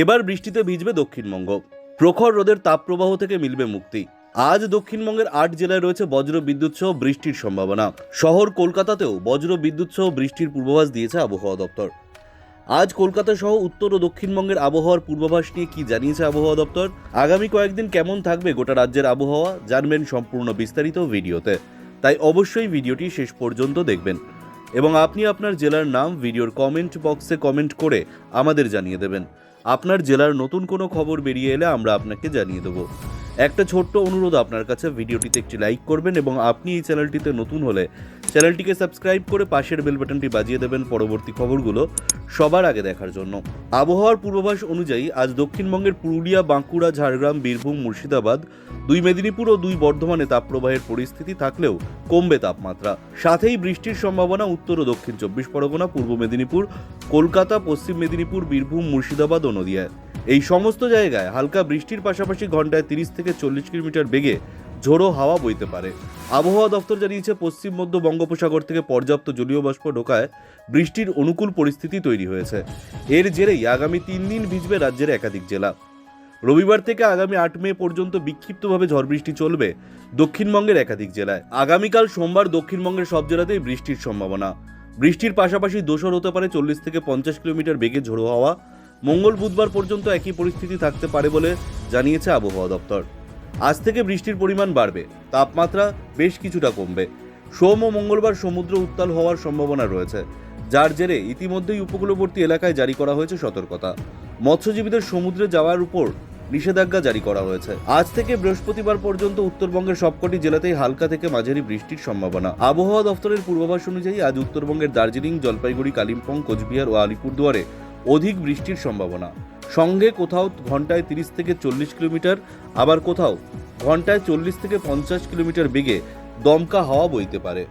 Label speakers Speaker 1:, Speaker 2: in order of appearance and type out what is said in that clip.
Speaker 1: এবার বৃষ্টিতে ভিজবে দক্ষিণবঙ্গ। প্রখর রোদের তাপপ্রবাহ থেকে মিলবে মুক্তি। আজ দক্ষিণবঙ্গের আট জেলায় রয়েছে বজ্র বিদ্যুৎ সহ বৃষ্টির সম্ভাবনা। শহর কলকাতাতেও বজ্র বিদ্যুৎ সহ বৃষ্টির পূর্বাভাস দিয়েছে আবহাওয়া দপ্তর। আজ কলকাতা সহ উত্তর ও দক্ষিণবঙ্গের আবহাওয়ার পূর্বাভাস নিয়ে কি জানিয়েছে আবহাওয়া দপ্তর? আগামী কয়েকদিন কেমন থাকবে গোটা রাজ্যের আবহাওয়া? জানবেন সম্পূর্ণ বিস্তারিত ভিডিওতে। তাই অবশ্যই ভিডিওটি শেষ পর্যন্ত দেখবেন। এবং আপনি আপনার জেলার নাম, ভিডিওর কমেন্ট বক্সে কমেন্ট করে আমাদের জানিয়ে দেবেন। আপনার জেলার নতুন কোনো খবর বেরিয়ে এলে আমরা আপনাকে জানিয়ে দেবো। একটা ছোট্ট অনুরোধ আপনার কাছে, ভিডিওটিতে একটি লাইক করবেন এবং আপনি এই চ্যানেলটিতে নতুন হলে চ্যানেলটিকে সাবস্ক্রাইব করে পাশের বেল বাটনটি বাজিয়ে দেবেন পরবর্তী খবরগুলো সবার আগে দেখার জন্য। আবহাওয়ার পূর্বাভাস অনুযায়ী আজ দক্ষিণবঙ্গের পুরুলিয়া, বাঁকুড়া, ঝাড়গ্রাম, বীরভূম, মুর্শিদাবাদ, দুই মেদিনীপুর ও দুই বর্ধমানে তাপপ্রবাহের পরিস্থিতি থাকলেও কমবে তাপমাত্রা। সাথেই বৃষ্টির সম্ভাবনা উত্তর ও দক্ষিণ চব্বিশ পরগনা, পূর্ব মেদিনীপুর, কলকাতা, পশ্চিম মেদিনীপুর, বীরভূম, মুর্শিদাবাদ ও নদিয়ায়। এই সমস্ত জায়গায় হালকা বৃষ্টির পাশাপাশি ঘন্টায় তিরিশ থেকে চল্লিশ কিলোমিটার বেগে ঝোড়ো হাওয়া বইতে পারে। আবহাওয়া দপ্তর জানিয়েছে, পশ্চিম মধ্য বঙ্গোপসাগর থেকে পর্যাপ্ত জলীয় বাষ্প ঢোকায় বৃষ্টির অনুকূল পরিস্থিতি তৈরি হয়েছে। এর জেরেই আগামী তিন দিন ভিজবে রাজ্যের একাধিক জেলা। রবিবার থেকে আগামী আট মে পর্যন্ত বিক্ষিপ্তভাবে ঝড় বৃষ্টি চলবে দক্ষিণবঙ্গের একাধিক জেলায়। আগামীকাল সোমবার দক্ষিণবঙ্গের সব জেলাতেই বৃষ্টির সম্ভাবনা। বৃষ্টির পাশাপাশি দোসর হতে পারে চল্লিশ থেকে পঞ্চাশ কিলোমিটার বেগে ঝোড়ো হাওয়া। মঙ্গল বুধবার পর্যন্ত একই পরিস্থিতি থাকতে পারে বলে জানিয়েছে আবহাওয়া দপ্তর। আজ থেকে বৃষ্টির পরিমাণ বাড়বে, তাপমাত্রা বেশ কিছুটা কমবে। সোম ও মঙ্গলবার সমুদ্র উত্তাল হওয়ার সম্ভাবনা রয়েছে, যার জেরে ইতিমধ্যেই উপকূলবর্তী এলাকায় জারি করা হয়েছে সতর্কতা। মৎস্যজীবীদের সমুদ্রে যাওয়ার উপর নিষেধাজ্ঞা জারি করা হয়েছে। আজ থেকে বৃহস্পতিবার পর্যন্ত উত্তরবঙ্গের সবকটি জেলাতেই হালকা থেকে মাঝারি বৃষ্টির সম্ভাবনা। আবহাওয়া দফতরের পূর্বাভাস অনুযায়ী আজ উত্তরবঙ্গের দার্জিলিং, জলপাইগুড়ি, কালিম্পং, কোচবিহার ও আলিপুরদুয়ারে অধিক বৃষ্টির সম্ভাবনা। সঙ্গে কোথাও ঘন্টায় তিরিশ থেকে চল্লিশ কিলোমিটার, আবার কোথাও ঘন্টায় চল্লিশ থেকে পঞ্চাশ কিলোমিটার বেগে দমকা হাওয়া বইতে পারে।